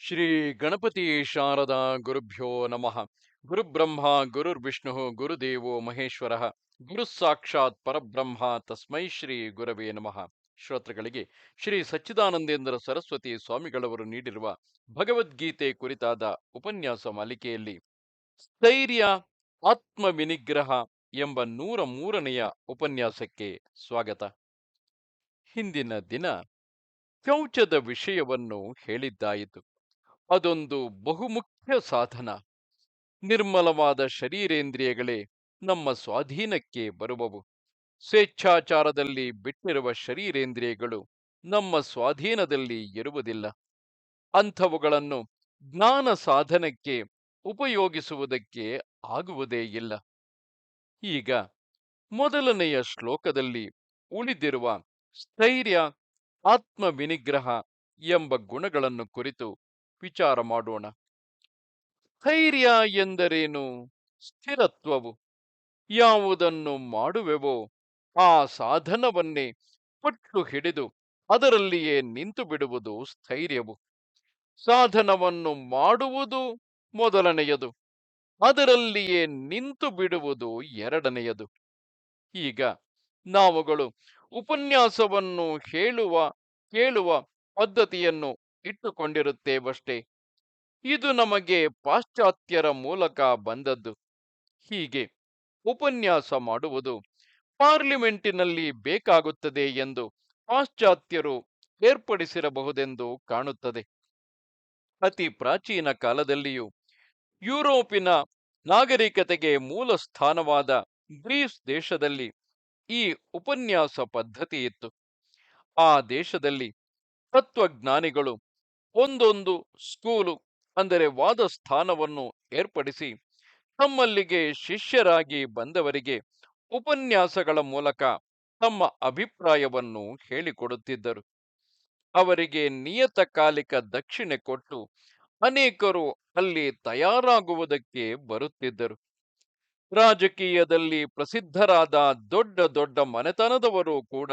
ಶ್ರೀ ಗಣಪತಿ ಶಾರದಾ ಗುರುಭ್ಯೋ ನಮಃ. ಗುರುಬ್ರಹ್ಮ, ಗುರುರ್ವಿಷ್ಣು, ಗುರುದೇವೋ ಮಹೇಶ್ವರ. ಗುರು ಸಾಕ್ಷಾತ್ ಪರಬ್ರಹ್ಮ ತಸ್ಮೈ ಶ್ರೀ ಗುರವೇ ನಮಃ. ಶ್ರೋತೃಗಳಿಗೆ ಶ್ರೀ ಸಚ್ಚಿದಾನಂದೇಂದ್ರ ಸರಸ್ವತಿ ಸ್ವಾಮಿಗಳವರು ನೀಡಿರುವ ಭಗವದ್ಗೀತೆ ಕುರಿತಾದ ಉಪನ್ಯಾಸ ಮಾಲಿಕೆಯಲ್ಲಿ ಸ್ಥೈರ್ಯ ಆತ್ಮ ವಿನಿಗ್ರಹ ಎಂಬ ನೂರ ಮೂರನೆಯ ಉಪನ್ಯಾಸಕ್ಕೆ ಸ್ವಾಗತ. ಹಿಂದಿನ ದಿನ ಶೌಚದ ವಿಷಯವನ್ನು ಹೇಳಿದ್ದಾಯಿತು. ಅದೊಂದು ಬಹುಮುಖ್ಯ ಸಾಧನ. ನಿರ್ಮಲವಾದ ಶರೀರೇಂದ್ರಿಯಗಳೇ ನಮ್ಮ ಸ್ವಾಧೀನಕ್ಕೆ ಬರುವವು. ಸ್ವೇಚ್ಛಾಚಾರದಲ್ಲಿ ಬಿಟ್ಟಿರುವ ಶರೀರೇಂದ್ರಿಯಗಳು ನಮ್ಮ ಸ್ವಾಧೀನದಲ್ಲಿ ಇರುವುದಿಲ್ಲ. ಅಂಥವುಗಳನ್ನು ಜ್ಞಾನ ಸಾಧನಕ್ಕೆ ಉಪಯೋಗಿಸುವುದಕ್ಕೆ ಆಗುವುದೇ ಇಲ್ಲ. ಈಗ ಮೊದಲನೆಯ ಶ್ಲೋಕದಲ್ಲಿ ಉಳಿದಿರುವ ಸ್ಥೈರ್ಯ ಆತ್ಮ ವಿನಿಗ್ರಹ ಎಂಬ ಗುಣಗಳನ್ನು ಕುರಿತು ವಿಚಾರ ಮಾಡೋಣ. ಸ್ಥೈರ್ಯ ಎಂದರೇನು? ಸ್ಥಿರತ್ವವು ಯಾವುದನ್ನು ಮಾಡುವೆವೋ ಆ ಸಾಧನವನ್ನೇ ಪಟ್ಟು ಹಿಡಿದು ಅದರಲ್ಲಿಯೇ ನಿಂತು ಬಿಡುವುದು ಸ್ಥೈರ್ಯವು. ಸಾಧನವನ್ನು ಮಾಡುವುದು ಮೊದಲನೆಯದು, ಅದರಲ್ಲಿಯೇ ನಿಂತು ಬಿಡುವುದು ಎರಡನೆಯದು. ಈಗ ನಾವುಗಳು ಉಪನ್ಯಾಸವನ್ನು ಹೇಳುವ, ಕೇಳುವ ಪದ್ಧತಿಯನ್ನು ಇಟ್ಟುಕೊಂಡಿರುತ್ತೇವಷ್ಟೇ. ಇದು ನಮಗೆ ಪಾಶ್ಚಾತ್ಯರ ಮೂಲಕ ಬಂದದ್ದು. ಹೀಗೆ ಉಪನ್ಯಾಸ ಮಾಡುವುದು ಪಾರ್ಲಿಮೆಂಟಿನಲ್ಲಿ ಬೇಕಾಗುತ್ತದೆ ಎಂದು ಪಾಶ್ಚಾತ್ಯರು ಏರ್ಪಡಿಸಿರಬಹುದೆಂದು ಕಾಣುತ್ತದೆ. ಅತಿ ಪ್ರಾಚೀನ ಕಾಲದಲ್ಲಿಯೂ ಯುರೋಪಿನ ನಾಗರಿಕತೆಗೆ ಮೂಲ ಸ್ಥಾನವಾದ ಗ್ರೀಸ್ ದೇಶದಲ್ಲಿ ಈ ಉಪನ್ಯಾಸ ಪದ್ಧತಿ ಇತ್ತು ಆ ದೇಶದಲ್ಲಿ ತತ್ವಜ್ಞಾನಿಗಳು ಒಂದೊಂದು ಸ್ಕೂಲು ಅಂದರೆ ವಾದ ಸ್ಥಾನವನ್ನು ಏರ್ಪಡಿಸಿ ತಮ್ಮಲ್ಲಿಗೆ ಶಿಷ್ಯರಾಗಿ ಬಂದವರಿಗೆ ಉಪನ್ಯಾಸಗಳ ಮೂಲಕ ತಮ್ಮ ಅಭಿಪ್ರಾಯವನ್ನು ಹೇಳಿಕೊಡುತ್ತಿದ್ದರು. ಅವರಿಗೆ ನಿಯತಕಾಲಿಕ ದಕ್ಷಿಣೆ ಕೊಟ್ಟು ಅನೇಕರು ಅಲ್ಲಿ ತಯಾರಾಗುವುದಕ್ಕೆ ಬರುತ್ತಿದ್ದರು. ರಾಜಕೀಯದಲ್ಲಿ ಪ್ರಸಿದ್ಧರಾದ ದೊಡ್ಡ ದೊಡ್ಡ ಮನೆತನದವರು ಕೂಡ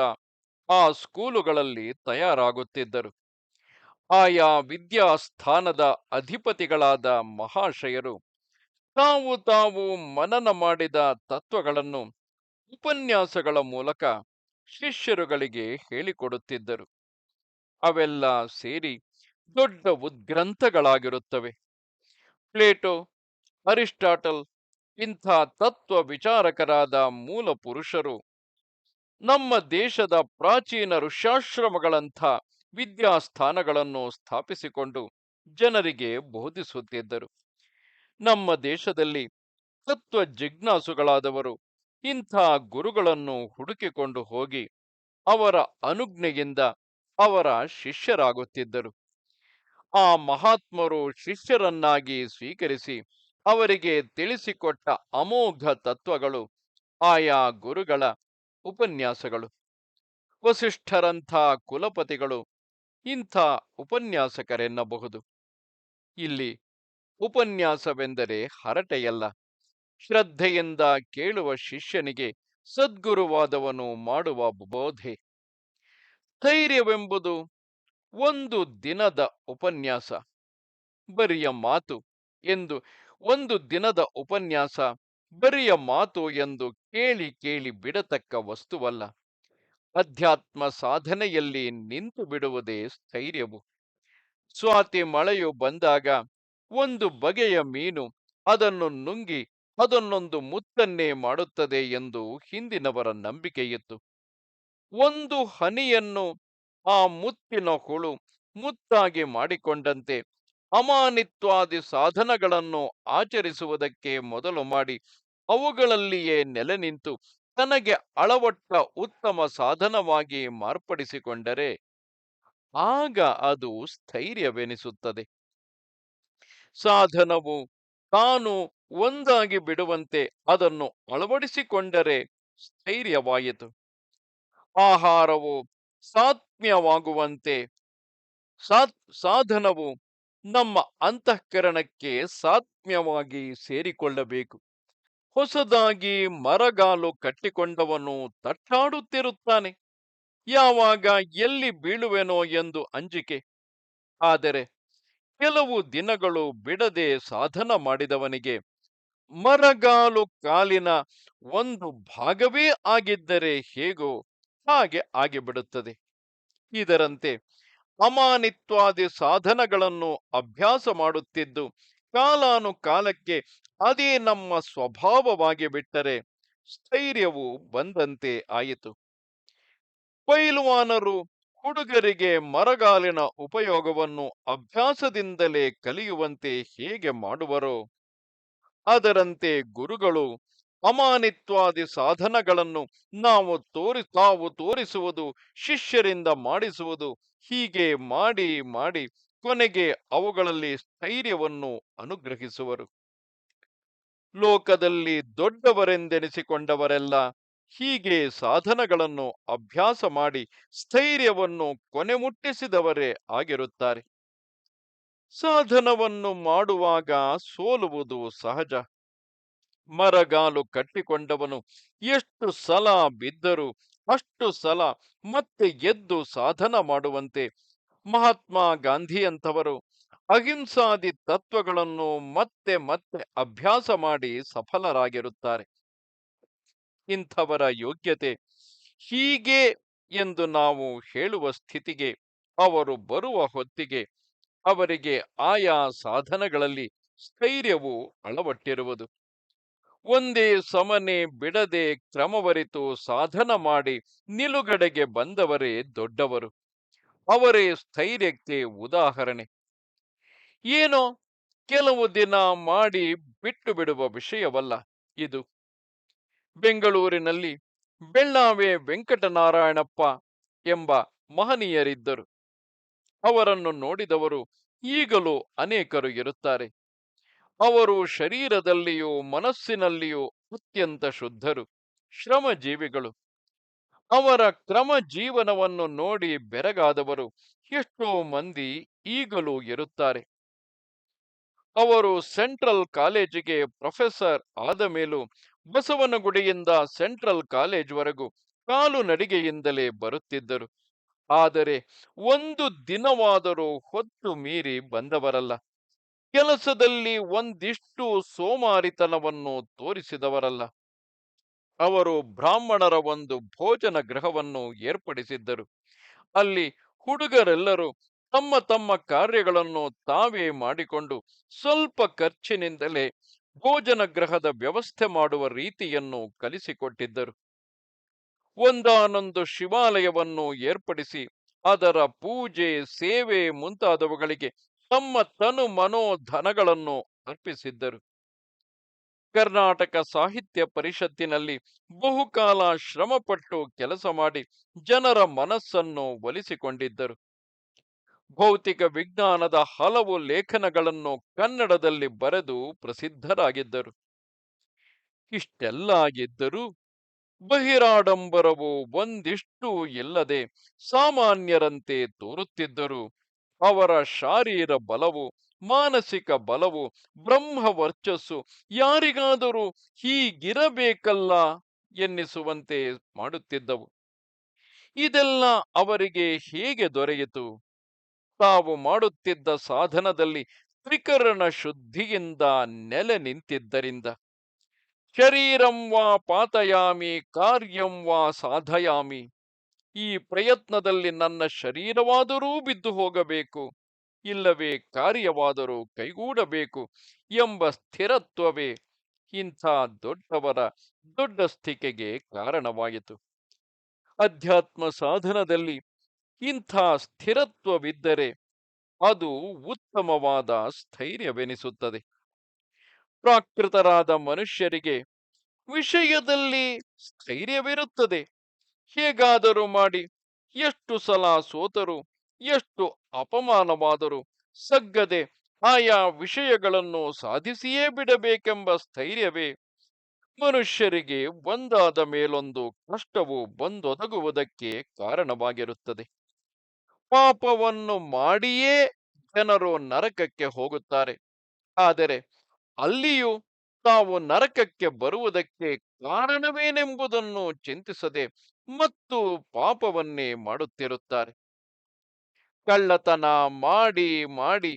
ಆ ಸ್ಕೂಲುಗಳಲ್ಲಿ ತಯಾರಾಗುತ್ತಿದ್ದರು. ಆಯಾ ವಿದ್ಯಾಸ್ಥಾನದ ಅಧಿಪತಿಗಳಾದ ಮಹಾಶಯರು ತಾವು ತಾವು ಮನನ ಮಾಡಿದ ತತ್ವಗಳನ್ನು ಉಪನ್ಯಾಸಗಳ ಮೂಲಕ ಶಿಷ್ಯರುಗಳಿಗೆ ಹೇಳಿಕೊಡುತ್ತಿದ್ದರು. ಅವೆಲ್ಲ ಸೇರಿ ದೊಡ್ಡ ಉದ್ಗ್ರಂಥಗಳಾಗಿರುತ್ತವೆ. ಪ್ಲೇಟೋ, ಅರಿಸ್ಟಾಟಲ್, ಇಂಥ ತತ್ವ ವಿಚಾರಕರಾದ ಮೂಲ ಪುರುಷರು ನಮ್ಮ ದೇಶದ ಪ್ರಾಚೀನ ಋಷ್ಯಾಶ್ರಮಗಳಂಥ ವಿದ್ಯಾಸ್ಥಾನಗಳನ್ನು ಸ್ಥಾಪಿಸಿಕೊಂಡು ಜನರಿಗೆ ಬೋಧಿಸುತ್ತಿದ್ದರು. ನಮ್ಮ ದೇಶದಲ್ಲಿ ತತ್ವ ಜಿಜ್ಞಾಸುಗಳಾದವರು ಇಂಥ ಗುರುಗಳನ್ನು ಹುಡುಕಿಕೊಂಡು ಹೋಗಿ ಅವರ ಅನುಜ್ಞೆಯಿಂದ ಅವರ ಶಿಷ್ಯರಾಗುತ್ತಿದ್ದರು. ಆ ಮಹಾತ್ಮರು ಶಿಷ್ಯರನ್ನಾಗಿ ಸ್ವೀಕರಿಸಿ ಅವರಿಗೆ ತಿಳಿಸಿಕೊಟ್ಟ ಅಮೋಘ ತತ್ವಗಳು, ಆಯಾ ಗುರುಗಳ ಉಪನ್ಯಾಸಗಳು. ವಸಿಷ್ಠರಂಥ ಕುಲಪತಿಗಳು ಇಂಥ ಉಪನ್ಯಾಸಕರೆನ್ನಬಹುದು. ಇಲ್ಲಿ ಉಪನ್ಯಾಸವೆಂದರೆ ಹರಟೆಯಲ್ಲ. ಶ್ರದ್ಧೆಯಿಂದ ಕೇಳುವ ಶಿಷ್ಯನಿಗೆ ಸದ್ಗುರುವಾದವನು ಮಾಡುವ ಬೋಧೆ. ಧೈರ್ಯವೆಂಬುದು ಒಂದು ದಿನದ ಉಪನ್ಯಾಸ. ಬರಿಯ ಮಾತು ಎಂದು ಒಂದು ದಿನದ ಉಪನ್ಯಾಸ. ಬರಿಯ ಮಾತು ಎಂದು ಕೇಳಿ ಕೇಳಿ ಬಿಡತಕ್ಕ ವಸ್ತುವಲ್ಲ. ಅಧ್ಯಾತ್ಮ ಸಾಧನೆಯಲ್ಲಿ ನಿಂತು ಬಿಡುವುದೇ ಸ್ಥೈರ್ಯವು. ಸ್ವಾತಿ ಮಳೆಯು ಬಂದಾಗ ಒಂದು ಬಗೆಯ ಮೀನು ಅದನ್ನು ನುಂಗಿ ಅದನ್ನೊಂದು ಮುತ್ತನ್ನೇ ಮಾಡುತ್ತದೆ ಎಂದು ಹಿಂದಿನವರ ನಂಬಿಕೆಯಿತ್ತು. ಒಂದು ಹನಿಯನ್ನು ಆ ಮುತ್ತಿನ ಹುಳು ಮುತ್ತಾಗಿ ಮಾಡಿಕೊಂಡಂತೆ ಅಮಾನಿತ್ವಾದಿ ಸಾಧನಗಳನ್ನು ಆಚರಿಸುವುದಕ್ಕೆ ಮೊದಲು ಮಾಡಿ ಅವುಗಳಲ್ಲಿಯೇ ನೆಲೆ ನಿಂತು ತನಗೆ ಅಳವಟ್ಟ ಉತ್ತಮ ಸಾಧನವಾಗಿ ಮಾರ್ಪಡಿಸಿಕೊಂಡರೆ ಆಗ ಅದು ಸ್ಥೈರ್ಯವೆನಿಸುತ್ತದೆ. ಸಾಧನವು ತಾನು ಒಂದಾಗಿ ಬಿಡುವಂತೆ ಅದನ್ನು ಅಳವಡಿಸಿಕೊಂಡರೆ ಸ್ಥೈರ್ಯವಾಯಿತು. ಆಹಾರವು ಸಾತ್ಮ್ಯವಾಗುವಂತೆ ಸಾತ್, ಸಾಧನವು ನಮ್ಮ ಅಂತಃಕರಣಕ್ಕೆ ಸಾತ್ಮ್ಯವಾಗಿ ಸೇರಿಕೊಳ್ಳಬೇಕು. ಹೊಸದಾಗಿ ಮರಗಾಲು ಕಟ್ಟಿಕೊಂಡವನು ತಟ್ಟಾಡುತ್ತಿರುತ್ತಾನೆ. ಯಾವಾಗ ಎಲ್ಲಿ ಬೀಳುವೆನೋ ಎಂದು ಅಂಜಿಕೆ. ಆದರೆ ಕೆಲವು ದಿನಗಳು ಬಿಡದೆ ಸಾಧನ ಮಾಡಿದವನಿಗೆ ಮರಗಾಲು ಕಾಲಿನ ಒಂದು ಭಾಗವೇ ಆಗಿದ್ದರೆ ಹೇಗೋ ಹಾಗೆ ಆಗಿಬಿಡುತ್ತದೆ. ಇದರಂತೆ ಅಮಾನಿತ್ವಾದಿ ಸಾಧನಗಳನ್ನು ಅಭ್ಯಾಸ ಮಾಡುತ್ತಿದ್ದು ಕಾಲಾನುಕಾಲಕ್ಕೆ ಅದೇ ನಮ್ಮ ಸ್ವಭಾವವಾಗಿ ಬಿಟ್ಟರೆ ಸ್ಥೈರ್ಯವು ಬಂದಂತೆ ಆಯಿತು. ಪೈಲ್ವಾನರು ಹುಡುಗರಿಗೆ ಮರಗಾಲಿನ ಉಪಯೋಗವನ್ನು ಅಭ್ಯಾಸದಿಂದಲೇ ಕಲಿಯುವಂತೆ ಹೇಗೆ ಮಾಡುವರೋ, ಅದರಂತೆ ಗುರುಗಳು ಅಮಾನಿತ್ವಾದಿ ಸಾಧನಗಳನ್ನು ನಾವು ತೋರಿ, ತಾವು ತೋರಿಸುವುದು, ಶಿಷ್ಯರಿಂದ ಮಾಡಿಸುವುದು, ಹೀಗೆ ಮಾಡಿ ಮಾಡಿ ಕೊನೆಗೆ ಅವುಗಳಲ್ಲಿ ಸ್ಥೈರ್ಯವನ್ನು ಅನುಗ್ರಹಿಸುವರು. ಲೋಕದಲ್ಲಿ ದೊಡ್ಡವರೆಂದೆನಿಸಿಕೊಂಡವರೆಲ್ಲ ಹೀಗೆ ಸಾಧನಗಳನ್ನು ಅಭ್ಯಾಸ ಮಾಡಿ ಸ್ಥೈರ್ಯವನ್ನು ಕೊನೆ ಮುಟ್ಟಿಸಿದವರೇ ಆಗಿರುತ್ತಾರೆ. ಸಾಧನವನ್ನು ಮಾಡುವಾಗ ಸೋಲುವುದು ಸಹಜ. ಮರಗಾಲು ಕಟ್ಟಿಕೊಂಡವನು ಎಷ್ಟು ಸಲ ಬಿದ್ದರೂ ಅಷ್ಟು ಸಲ ಮತ್ತೆ ಎದ್ದು ಸಾಧನ ಮಾಡುವಂತೆ ಮಹಾತ್ಮ ಗಾಂಧಿಯಂಥವರು ಅಹಿಂಸಾದಿ ತತ್ವಗಳನ್ನು ಮತ್ತೆ ಮತ್ತೆ ಅಭ್ಯಾಸ ಮಾಡಿ ಸಫಲರಾಗಿರುತ್ತಾರೆ. ಇಂಥವರ ಯೋಗ್ಯತೆ ಹೀಗೆ ಎಂದು ನಾವು ಹೇಳುವ ಸ್ಥಿತಿಗೆ, ಅವರು ಬರುವ ಹೊತ್ತಿಗೆ, ಅವರಿಗೆ ಆಯಾ ಸಾಧನಗಳಲ್ಲಿ ಸ್ಥೈರ್ಯವು ಅಳವಟ್ಟಿರುವುದು. ಒಂದೇ ಸಮನೆ ಬಿಡದೆ ಕ್ರಮವರಿತು ಸಾಧನ ಮಾಡಿ ನಿಲುಗಡೆಗೆ ಬಂದವರೇ ದೊಡ್ಡವರು. ಅವರೇ ಸ್ಥೈರ್ಯಕ್ಕೆ ಉದಾಹರಣೆ. ಏನೋ ಕೆಲವು ದಿನ ಮಾಡಿ ಬಿಟ್ಟು ಬಿಡುವ ವಿಷಯವಲ್ಲ ಇದು. ಬೆಂಗಳೂರಿನಲ್ಲಿ ಬೆಳ್ಳಾವೆ ವೆಂಕಟನಾರಾಯಣಪ್ಪ ಎಂಬ ಮಹನೀಯರಿದ್ದರು. ಅವರನ್ನು ನೋಡಿದವರು ಈಗಲೂ ಅನೇಕರು ಇರುತ್ತಾರೆ. ಅವರು ಶರೀರದಲ್ಲಿಯೂ ಮನಸ್ಸಿನಲ್ಲಿಯೂ ಅತ್ಯಂತ ಶುದ್ಧರು, ಶ್ರಮಜೀವಿಗಳು. ಅವರ ಕ್ರಮ ಜೀವನವನ್ನು ನೋಡಿ ಬೆರಗಾದವರು ಎಷ್ಟೋ ಮಂದಿ ಈಗಲೂ ಇರುತ್ತಾರೆ. ಅವರು ಸೆಂಟ್ರಲ್ ಕಾಲೇಜಿಗೆ ಪ್ರೊಫೆಸರ್ ಆದ ಮೇಲೂ ಬಸವನಗುಡಿಯಿಂದ ಸೆಂಟ್ರಲ್ ಕಾಲೇಜ್ವರೆಗೂ ಕಾಲು ನಡಿಗೆಯಿಂದಲೇ ಬರುತ್ತಿದ್ದರು. ಆದರೆ ಒಂದು ದಿನವಾದರೂ ಹೊತ್ತು ಮೀರಿ ಬಂದವರಲ್ಲ. ಕೆಲಸದಲ್ಲಿ ಒಂದಿಷ್ಟು ಸೋಮಾರಿತನವನ್ನು ತೋರಿಸಿದವರಲ್ಲ. ಅವರು ಬ್ರಾಹ್ಮಣರ ಒಂದು ಭೋಜನ ಗೃಹವನ್ನು ಏರ್ಪಡಿಸಿದ್ದರು. ಅಲ್ಲಿ ಹುಡುಗರೆಲ್ಲರೂ ತಮ್ಮ ತಮ್ಮ ಕಾರ್ಯಗಳನ್ನು ತಾವೇ ಮಾಡಿಕೊಂಡು ಸ್ವಲ್ಪ ಖರ್ಚಿನಿಂದಲೇ ಭೋಜನ ಗ್ರಹದ ವ್ಯವಸ್ಥೆ ಮಾಡುವ ರೀತಿಯನ್ನು ಕಲಿಸಿಕೊಟ್ಟಿದ್ದರು. ಒಂದಾನೊಂದು ಶಿವಾಲಯವನ್ನು ಏರ್ಪಡಿಸಿ ಅದರ ಪೂಜೆ, ಸೇವೆ ಮುಂತಾದವುಗಳಿಗೆ ತಮ್ಮ ತನು ಮನೋಧನಗಳನ್ನು ಅರ್ಪಿಸಿದ್ದರು. ಕರ್ನಾಟಕ ಸಾಹಿತ್ಯ ಪರಿಷತ್ತಿನಲ್ಲಿ ಬಹುಕಾಲ ಶ್ರಮಪಟ್ಟು ಕೆಲಸ ಮಾಡಿ ಜನರ ಮನಸ್ಸನ್ನು ಒಲಿಸಿಕೊಂಡಿದ್ದರು. ಭೌತಿಕ ವಿಜ್ಞಾನದ ಹಲವು ಲೇಖನಗಳನ್ನು ಕನ್ನಡದಲ್ಲಿ ಬರೆದು ಪ್ರಸಿದ್ಧರಾಗಿದ್ದರು. ಇಷ್ಟೆಲ್ಲ ಆಗಿದ್ದರೂ ಬಹಿರಾಡಂಬರವು ಒಂದಿಷ್ಟು ಇಲ್ಲದೆ ಸಾಮಾನ್ಯರಂತೆ ತೋರುತ್ತಿದ್ದರು. ಅವರ ಶಾರೀರ ಬಲವು, ಮಾನಸಿಕ ಬಲವು, ಬ್ರಹ್ಮ ವರ್ಚಸ್ಸು ಯಾರಿಗಾದರೂ ಹೀಗಿರಬೇಕಲ್ಲ ಎನ್ನಿಸುವಂತೆ ಮಾಡುತ್ತಿದ್ದವು. ಇದೆಲ್ಲ ಅವರಿಗೆ ಹೇಗೆ ದೊರೆಯಿತು? ತಾವು ಮಾಡುತ್ತಿದ್ದ ಸಾಧನದಲ್ಲಿ ತ್ರಿಕರಣ ಶುದ್ಧಿಯಿಂದ ನೆಲೆ ನಿಂತಿದ್ದರಿಂದ. ಶರೀರಂ ವಾ ಪಾತಯಾಮಿ, ಕಾರ್ಯಂ ವಾ ಸಾಧಯಾಮಿ. ಈ ಪ್ರಯತ್ನದಲ್ಲಿ ನನ್ನ ಶರೀರವಾದರೂ ಬಿದ್ದು ಹೋಗಬೇಕು, ಇಲ್ಲವೇ ಕಾರ್ಯವಾದರೂ ಕೈಗೂಡಬೇಕು ಎಂಬ ಸ್ಥಿರತ್ವವೇ ಇಂಥ ದೊಡ್ಡವರ ದೊಡ್ಡ ಸ್ಥಿಕೆಗೆ ಕಾರಣವಾಯಿತು. ಅಧ್ಯಾತ್ಮ ಸಾಧನದಲ್ಲಿ ಇಂಥ ಸ್ಥಿರತ್ವವಿದ್ದರೆ ಅದು ಉತ್ತಮವಾದ ಸ್ಥೈರ್ಯವೆನಿಸುತ್ತದೆ. ಪ್ರಾಕೃತರಾದ ಮನುಷ್ಯರಿಗೆ ವಿಷಯದಲ್ಲಿ ಸ್ಥೈರ್ಯವಿರುತ್ತದೆ. ಹೇಗಾದರೂ ಮಾಡಿ, ಎಷ್ಟು ಸಲ ಸೋತರು, ಎಷ್ಟು ಅಪಮಾನವಾದರೂ ಸಗ್ಗದೆ ಆಯಾ ವಿಷಯಗಳನ್ನು ಸಾಧಿಸಿಯೇ ಬಿಡಬೇಕೆಂಬ ಸ್ಥೈರ್ಯವೇ ಮನುಷ್ಯರಿಗೆ ಒಂದಾದ ಮೇಲೊಂದು ಕಷ್ಟವು ಬಂದೊದಗುವುದಕ್ಕೆ ಕಾರಣವಾಗಿರುತ್ತದೆ. ಪಾಪವನ್ನು ಮಾಡಿಯೇ ಜನರು ನರಕಕ್ಕೆ ಹೋಗುತ್ತಾರೆ. ಆದರೆ ಅಲ್ಲಿಯೂ ತಾವು ನರಕಕ್ಕೆ ಬರುವುದಕ್ಕೆ ಕಾರಣವೇನೆಂಬುದನ್ನು ಚಿಂತಿಸದೆ ಮತ್ತು ಪಾಪವನ್ನೇ ಮಾಡುತ್ತಿರುತ್ತಾರೆ. ಕಳ್ಳತನ ಮಾಡಿ ಮಾಡಿ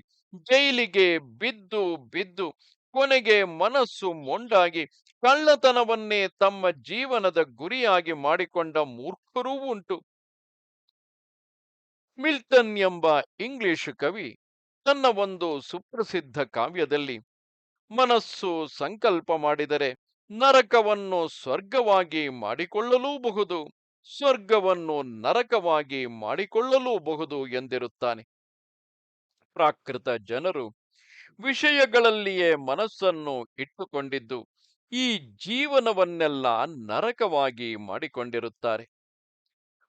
ಜೈಲಿಗೆ ಬಿದ್ದು ಬಿದ್ದು ಕೊನೆಗೆ ಮನಸ್ಸು ಮೊಂಡಾಗಿ ಕಳ್ಳತನವನ್ನೇ ತಮ್ಮ ಜೀವನದ ಗುರಿಯಾಗಿ ಮಾಡಿಕೊಂಡ ಮೂರ್ಖರೂ ಉಂಟು. ಮಿಲ್ಟನ್ ಎಂಬ ಇಂಗ್ಲಿಷ್ ಕವಿ ತನ್ನ ಒಂದು ಸುಪ್ರಸಿದ್ಧ ಕಾವ್ಯದಲ್ಲಿ ಮನಸ್ಸು ಸಂಕಲ್ಪ ಮಾಡಿದರೆ ನರಕವನ್ನು ಸ್ವರ್ಗವಾಗಿ ಮಾಡಿಕೊಳ್ಳಲೂಬಹುದು, ಸ್ವರ್ಗವನ್ನು ನರಕವಾಗಿ ಮಾಡಿಕೊಳ್ಳಲೂಬಹುದು ಎಂದಿರುತ್ತಾನೆ. ಪ್ರಾಕೃತ ಜನರು ವಿಷಯಗಳಲ್ಲಿಯೇ ಮನಸ್ಸನ್ನು ಇಟ್ಟುಕೊಂಡಿದ್ದು ಈ ಜೀವನವನ್ನೆಲ್ಲ ನರಕವಾಗಿ ಮಾಡಿಕೊಂಡಿರುತ್ತಾರೆ.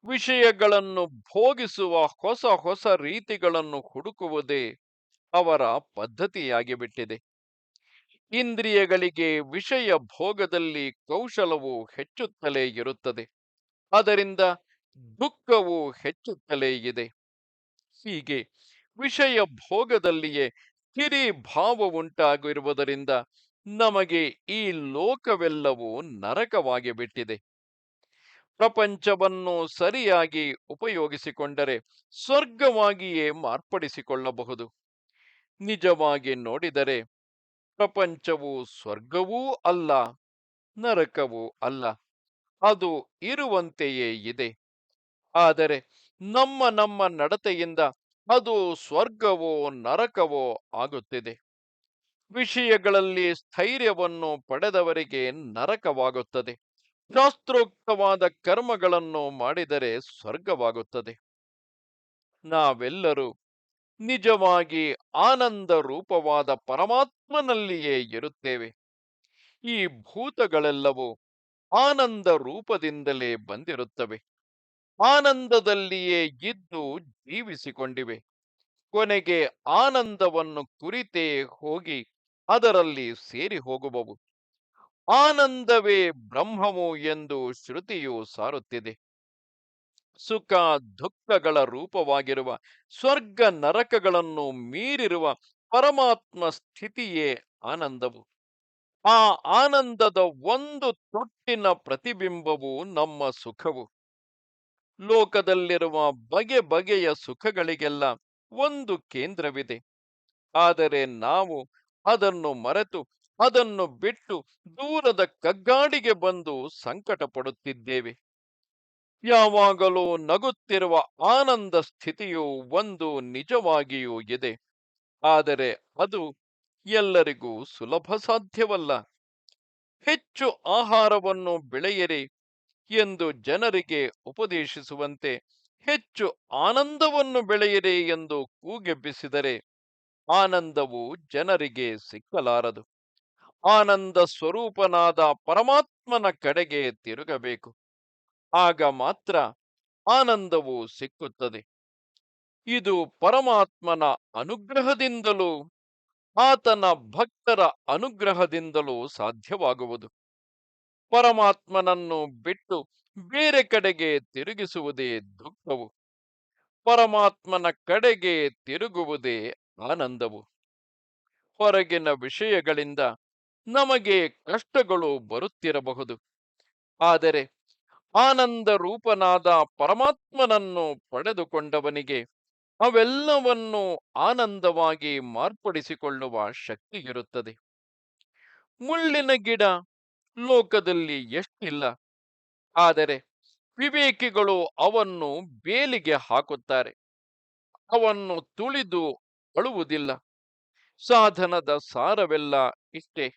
ವಿಷಯಗಳನ್ನು ಭೋಗಿಸುವ ಹೊಸ ಹೊಸ ರೀತಿಗಳನ್ನು ಹುಡುಕುವುದೇ ಅವರ ಪದ್ಧತಿಯಾಗಿಬಿಟ್ಟಿದೆ. ಇಂದ್ರಿಯಗಳಿಗೆ ವಿಷಯ ಭೋಗದಲ್ಲಿ ಕೌಶಲವು ಹೆಚ್ಚುತ್ತಲೇ ಇರುತ್ತದೆ. ಅದರಿಂದ ದುಃಖವು ಹೆಚ್ಚುತ್ತಲೇ ಇದೆ. ಹೀಗೆ ವಿಷಯ ಭೋಗದಲ್ಲಿಯೇ ಕಿರಿ ಭಾವ ಉಂಟಾಗಿರುವುದರಿಂದ ನಮಗೆ ಈ ಲೋಕವೆಲ್ಲವೂ ನರಕವಾಗಿ ಬಿಟ್ಟಿದೆ ಪ್ರಪಂಚವನ್ನು ಸರಿಯಾಗಿ ಉಪಯೋಗಿಸಿಕೊಂಡರೆ ಸ್ವರ್ಗವಾಗಿಯೇ ಮಾರ್ಪಡಿಸಿಕೊಳ್ಳಬಹುದು. ನಿಜವಾಗಿ ನೋಡಿದರೆ ಪ್ರಪಂಚವು ಸ್ವರ್ಗವೂ ಅಲ್ಲ, ನರಕವೂ ಅಲ್ಲ, ಅದು ಇರುವಂತೆಯೇ ಇದೆ. ಆದರೆ ನಮ್ಮ ನಮ್ಮ ನಡತೆಯಿಂದ ಅದು ಸ್ವರ್ಗವೋ ನರಕವೋ ಆಗುತ್ತಿದೆ. ವಿಷಯಗಳಲ್ಲಿ ಸ್ಥೈರ್ಯವನ್ನು ಪಡೆದವರಿಗೆ ನರಕವಾಗುತ್ತದೆ. ಶಾಸ್ತ್ರೋಕ್ತವಾದ ಕರ್ಮಗಳನ್ನು ಮಾಡಿದರೆ ಸ್ವರ್ಗವಾಗುತ್ತದೆ. ನಾವೆಲ್ಲರೂ ನಿಜವಾಗಿ ಆನಂದ ರೂಪವಾದ ಪರಮಾತ್ಮನಲ್ಲಿಯೇ ಇರುತ್ತೇವೆ. ಈ ಭೂತಗಳೆಲ್ಲವೂ ಆನಂದ ರೂಪದಿಂದಲೇ ಬಂದಿರುತ್ತವೆ. ಆನಂದದಲ್ಲಿಯೇ ಇದ್ದು ಜೀವಿಸಿಕೊಂಡಿವೆ. ಕೊನೆಗೆ ಆನಂದವನ್ನು ಕುರಿತೇ ಹೋಗಿ ಅದರಲ್ಲಿ ಸೇರಿ ಹೋಗುವವು ಆನಂದವೇ ಬ್ರಹ್ಮವು ಎಂದು ಶ್ರುತಿಯು ಸಾರುತ್ತಿದೆ. ಸುಖ ದುಃಖಗಳ ರೂಪವಾಗಿರುವ, ಸ್ವರ್ಗ ನರಕಗಳನ್ನು ಮೀರಿರುವ ಪರಮಾತ್ಮ ಸ್ಥಿತಿಯೇ ಆನಂದವು. ಆ ಆನಂದದ ಒಂದು ತೊಟ್ಟಿನ ಪ್ರತಿಬಿಂಬವು ನಮ್ಮ ಸುಖವು. ಲೋಕದಲ್ಲಿರುವ ಬಗೆ ಬಗೆಯ ಸುಖಗಳಿಗೆಲ್ಲ ಒಂದು ಕೇಂದ್ರವಿದೆ. ಆದರೆ ನಾವು ಅದನ್ನು ಮರೆತು ಅದನ್ನು ಬಿಟ್ಟು ದೂರದ ಕಗ್ಗಾಡಿಗೆ ಬಂದು ಸಂಕಟ ಪಡುತ್ತಿದ್ದೇವೆ ಯಾವಾಗಲೂ ನಗುತ್ತಿರುವ ಆನಂದ ಸ್ಥಿತಿಯು ಒಂದು ನಿಜವಾಗಿಯೂ ಇದೆ. ಆದರೆ ಅದು ಎಲ್ಲರಿಗೂ ಸುಲಭ ಸಾಧ್ಯವಲ್ಲ. ಹೆಚ್ಚು ಆಹಾರವನ್ನು ಬೆಳೆಯಿರಿ ಎಂದು ಜನರಿಗೆ ಉಪದೇಶಿಸುವಂತೆ ಹೆಚ್ಚು ಆನಂದವನ್ನು ಬೆಳೆಯಿರಿ ಎಂದು ಕೂಗೆಬ್ಬಿಸಿದರೆ ಆನಂದವು ಜನರಿಗೆ ಸಿಕ್ಕಲಾರದು. ಆನಂದ ಸ್ವರೂಪನಾದ ಪರಮಾತ್ಮನ ಕಡೆಗೆ ತಿರುಗಬೇಕು. ಆಗ ಮಾತ್ರ ಆನಂದವು ಸಿಕ್ಕುತ್ತದೆ. ಇದು ಪರಮಾತ್ಮನ ಅನುಗ್ರಹದಿಂದಲೂ, ಆತನ ಭಕ್ತರ ಅನುಗ್ರಹದಿಂದಲೂ ಸಾಧ್ಯವಾಗುವುದು. ಪರಮಾತ್ಮನನ್ನು ಬಿಟ್ಟು ಬೇರೆ ಕಡೆಗೆ ತಿರುಗಿಸುವುದೇ ದುಃಖವು. ಪರಮಾತ್ಮನ ಕಡೆಗೆ ತಿರುಗುವುದೇ ಆನಂದವು. ಹೊರಗಿನ ವಿಷಯಗಳಿಂದ ನಮಗೆ ಕಷ್ಟಗಳು ಬರುತ್ತಿರಬಹುದು. ಆದರೆ ಆನಂದ ರೂಪನಾದ ಪರಮಾತ್ಮನನ್ನು ಪಡೆದುಕೊಂಡವನಿಗೆ ಅವೆಲ್ಲವನ್ನು ಆನಂದವಾಗಿ ಮಾರ್ಪಡಿಸಿಕೊಳ್ಳುವ ಶಕ್ತಿ ಇರುತ್ತದೆ. ಮುಳ್ಳಿನ ಗಿಡ ಲೋಕದಲ್ಲಿ ಎಷ್ಟಿಲ್ಲ. ಆದರೆ ವಿವೇಕಿಗಳು ಅವನ್ನು ಬೇಲಿಗೆ ಹಾಕುತ್ತಾರೆ. ಅವನ್ನು ತುಳಿದು ಅಳುವುದಿಲ್ಲ. ಸಾಧನದ ಸಾರವೆಲ್ಲ ಇಷ್ಟೇ.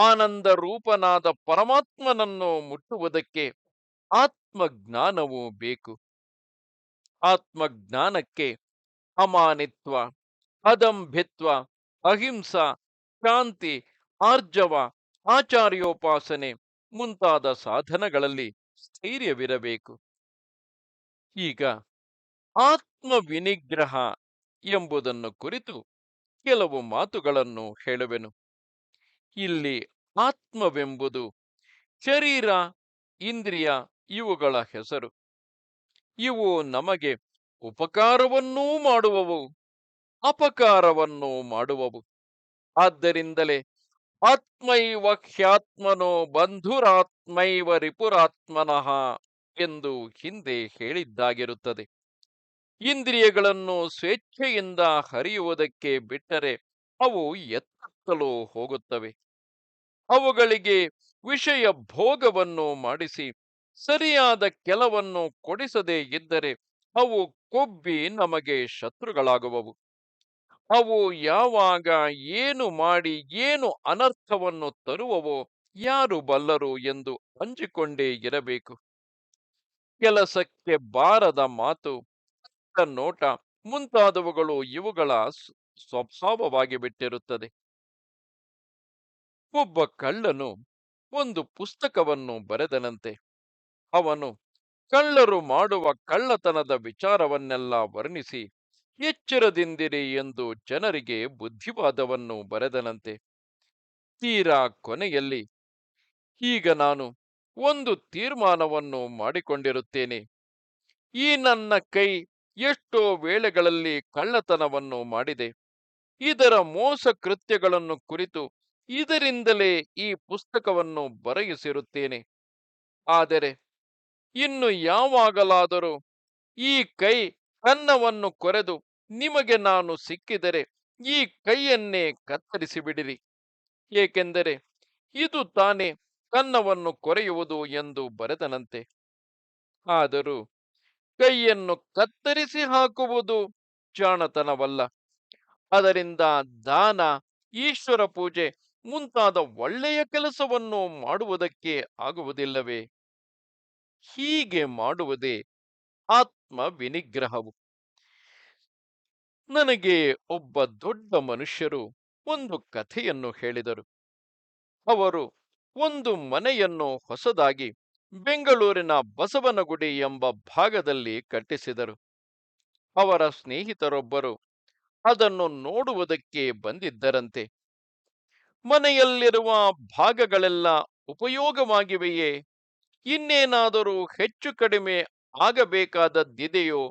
ಆನಂದ ರೂಪನಾದ ಪರಮಾತ್ಮನನ್ನು ಮುಟ್ಟುವುದಕ್ಕೆ ಆತ್ಮಜ್ಞಾನವೂ ಬೇಕು. ಆತ್ಮಜ್ಞಾನಕ್ಕೆ ಅಮಾನಿತ್ವ, ಅದಂಭಿತ್ವ, ಅಹಿಂಸಾ, ಶಾಂತಿ, ಆರ್ಜವ, ಆಚಾರ್ಯೋಪಾಸನೆ ಮುಂತಾದ ಸಾಧನಗಳಲ್ಲಿ ಸ್ಥೈರ್ಯವಿರಬೇಕು. ಈಗ ಆತ್ಮ ವಿನಿಗ್ರಹ ಎಂಬುದನ್ನು ಕುರಿತು ಕೆಲವು ಮಾತುಗಳನ್ನು ಹೇಳುವೆನು. ಇಲ್ಲಿ ಆತ್ಮವೆಂಬುದು ಶರೀರ, ಇಂದ್ರಿಯ ಇವುಗಳ ಹೆಸರು. ಇವು ನಮಗೆ ಉಪಕಾರವನ್ನೂ ಮಾಡುವವು, ಅಪಕಾರವನ್ನೂ ಮಾಡುವವು. ಆದ್ದರಿಂದಲೇ ಆತ್ಮೈವ ಖ್ಯಾತ್ಮನೋ ಬಂಧುರಾತ್ಮೈವ ರಿಪುರಾತ್ಮನಃ ಎಂದು ಹಿಂದೆ ಹೇಳಿದ್ದಾಗಿರುತ್ತದೆ. ಇಂದ್ರಿಯಗಳನ್ನು ಸ್ವೇಚ್ಛೆಯಿಂದ ಹರಿಯುವುದಕ್ಕೆ ಬಿಟ್ಟರೆ ಅವು ಎತ್ತಲೂ ಹೋಗುತ್ತವೆ. ಅವುಗಳಿಗೆ ವಿಷಯ ಭೋಗವನ್ನು ಮಾಡಿಸಿ, ಸರಿಯಾದ ಕೆಲವನ್ನು ಕೊಡಿಸದೇ ಇದ್ದರೆ ಅವು ಕೊಬ್ಬಿ ನಮಗೆ ಶತ್ರುಗಳಾಗುವವು. ಅವು ಯಾವಾಗ ಏನು ಮಾಡಿ ಏನು ಅನರ್ಥವನ್ನು ತರುವವೋ ಯಾರು ಬಲ್ಲರು ಎಂದು ಅಂಜಿಕೊಂಡೇ ಇರಬೇಕು. ಕೆಲಸಕ್ಕೆ ಬಾರದ ಮಾತು ನೋಟ ಮುಂತಾದವುಗಳು ಇವುಗಳ ಸ್ವಭಾವವಾಗಿ ಬಿಟ್ಟಿರುತ್ತದೆ. ಒಬ್ಬ ಕಳ್ಳನು ಒಂದು ಪುಸ್ತಕವನ್ನು ಬರೆದನಂತೆ. ಅವನು ಕಳ್ಳರು ಮಾಡುವ ಕಳ್ಳತನದ ವಿಚಾರವನ್ನೆಲ್ಲ ವರ್ಣಿಸಿ, ಎಚ್ಚರದಿಂದಿರಿ ಎಂದು ಜನರಿಗೆ ಬುದ್ಧಿವಾದವನ್ನು ಬರೆದನಂತೆ. ತೀರಾ ಕೊನೆಯಲ್ಲಿ, ಈಗ ನಾನು ಒಂದು ತೀರ್ಮಾನವನ್ನು ಮಾಡಿಕೊಂಡಿರುತ್ತೇನೆ. ಈ ನನ್ನ ಕೈ ಎಷ್ಟೋ ವೇಳೆಗಳಲ್ಲಿ ಕಳ್ಳತನವನ್ನು ಮಾಡಿದೆ. ಇದರ ಮೋಸ ಕೃತ್ಯಗಳನ್ನು ಕುರಿತು ಇದರಿಂದಲೇ ಈ ಪುಸ್ತಕವನ್ನು ಬರೆಯಿಸಿರುತ್ತೇನೆ. ಆದರೆ ಇನ್ನು ಯಾವಾಗಲಾದರೂ ಈ ಕೈ ಕನ್ನವನ್ನು ಕೊರೆದು ನಿಮಗೆ ನಾನು ಸಿಕ್ಕಿದರೆ ಈ ಕೈಯನ್ನೇ ಕತ್ತರಿಸಿ ಬಿಡಿರಿ. ಏಕೆಂದರೆ ಇದು ತಾನೇ ಕನ್ನವನ್ನು ಕೊರೆಯುವುದು ಎಂದು ಬರೆದನಂತೆ. ಆದರೂ ಕೈಯನ್ನು ಕತ್ತರಿಸಿ ಹಾಕುವುದು ಜಾಣತನವಲ್ಲ. ಅದರಿಂದ ದಾನ, ಈಶ್ವರ ಪೂಜೆ ಮುಂತಾದ ಒಳ್ಳೆಯ ಕೆಲಸವನ್ನು ಮಾಡುವುದಕ್ಕೆ ಆಗುವುದಿಲ್ಲವೇ? ಹೀಗೆ ಮಾಡುವುದೇ ಆತ್ಮ ವಿನಿಗ್ರಹವು ನನಗೆ ಒಬ್ಬ ದೊಡ್ಡ ಮನುಷ್ಯರು ಒಂದು ಕಥೆಯನ್ನು ಹೇಳಿದರು. ಅವರು ಒಂದು ಮನೆಯನ್ನು ಹೊಸದಾಗಿ ಬೆಂಗಳೂರಿನ ಬಸವನಗುಡಿ ಎಂಬ ಭಾಗದಲ್ಲಿ ಕಟ್ಟಿಸಿದರು. ಅವರ ಸ್ನೇಹಿತರೊಬ್ಬರು ಅದನ್ನು ನೋಡುವುದಕ್ಕೆ ಬಂದಿದ್ದರಂತೆ. ಮನೆಯಲ್ಲಿರುವ ಭಾಗಗಳೆಲ್ಲ ಉಪಯೋಗವಾಗಿವೆಯೇ? ಇನ್ನೇನಾದರೂ ಹೆಚ್ಚು ಕಡಿಮೆ ಆಗಬೇಕಾದದ್ದಿದೆಯೋ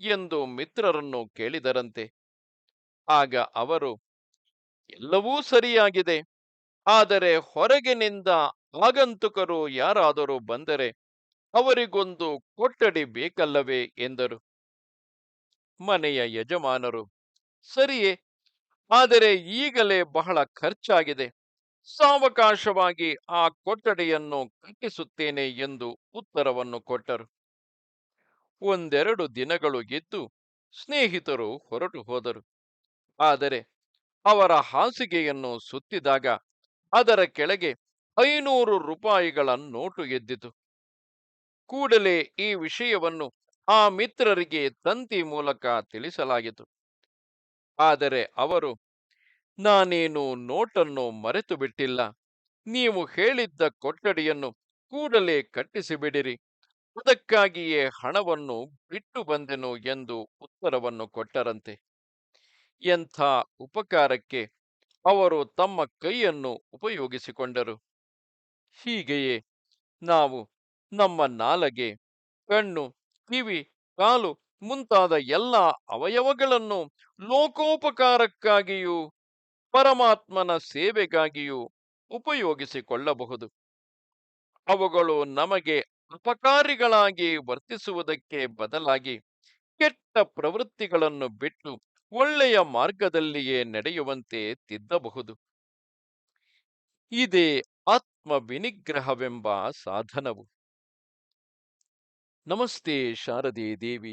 ಎಂದು ಮಿತ್ರರನ್ನು ಕೇಳಿದರಂತೆ. ಆಗ ಅವರು, ಎಲ್ಲವೂ ಸರಿಯಾಗಿದೆ. ಆದರೆ ಹೊರಗಿನಿಂದ ಆಗಂತುಕರು ಯಾರಾದರೂ ಬಂದರೆ ಅವರಿಗೊಂದು ಕೊಠಡಿ ಬೇಕಲ್ಲವೇ? ಎಂದರು. ಮನೆಯ ಯಜಮಾನರು, ಸರಿಯೇ ಆದರೆ ಈಗಲೇ ಬಹಳ ಖರ್ಚಾಗಿದೆ. ಸಾವಕಾಶವಾಗಿ ಆ ಕೊಠಡಿಯನ್ನು ಕಟ್ಟಿಸುತ್ತೇನೆ ಎಂದು ಉತ್ತರವನ್ನು ಕೊಟ್ಟರು. ಒಂದೆರಡು ದಿನಗಳು ಗೆದ್ದು ಸ್ನೇಹಿತರು ಹೊರಟು ಹೋದರು. ಆದರೆ ಅವರ ಹಾಸಿಗೆಯನ್ನು ಸುತ್ತಿದಾಗ ಅದರ ಕೆಳಗೆ ಐನೂರು ರೂಪಾಯಿಗಳ ನೋಟು ಎದ್ದಿತು. ಕೂಡಲೇ ಈ ವಿಷಯವನ್ನು ಆ ಮಿತ್ರರಿಗೆ ತಂತಿ ಮೂಲಕ ತಿಳಿಸಲಾಗಿತು ಆದರೆ ಅವರು, ನಾನೇನು ನೋಟನ್ನು ಮರೆತು ಬಿಟ್ಟಿಲ್ಲ ನೀವು ಹೇಳಿದ್ದ ಕೊಠಡಿಯನ್ನು ಕೂಡಲೇ ಕಟ್ಟಿಸಿಬಿಡಿರಿ. ಅದಕ್ಕಾಗಿಯೇ ಹಣವನ್ನು ಬಿಟ್ಟು ಬಂದೆನು ಎಂದು ಉತ್ತರವನ್ನು ಕೊಟ್ಟರಂತೆ. ಎಂಥ ಉಪಕಾರಕ್ಕೆ ಅವರು ತಮ್ಮ ಕೈಯನ್ನು ಉಪಯೋಗಿಸಿಕೊಂಡರು. ಹೀಗೆಯೇ ನಾವು ನಮ್ಮ ನಾಲಗೆ, ಕಣ್ಣು, ಕಿವಿ, ಕಾಲು ಮುಂತಾದ ಎಲ್ಲ ಅವಯವಗಳನ್ನು ಲೋಕೋಪಕಾರಕ್ಕಾಗಿಯೂ, ಪರಮಾತ್ಮನ ಸೇವೆಗಾಗಿಯೂ ಉಪಯೋಗಿಸಿಕೊಳ್ಳಬಹುದು. ಅವುಗಳು ನಮಗೆ ಅಪಕಾರಿಗಳಾಗಿ ವರ್ತಿಸುವುದಕ್ಕೆ ಬದಲಾಗಿ ಕೆಟ್ಟ ಪ್ರವೃತ್ತಿಗಳನ್ನು ಬಿಟ್ಟು ಒಳ್ಳೆಯ ಮಾರ್ಗದಲ್ಲಿಯೇ ನಡೆಯುವಂತೆ ತಿದ್ದಬಹುದು. ಇದೇ ಆತ್ಮ ವಿನಿಗ್ರಹವೆಂಬ ಸಾಧನವು. ನಮಸ್ತೆ ಶಾರದೆ ದೇವಿ.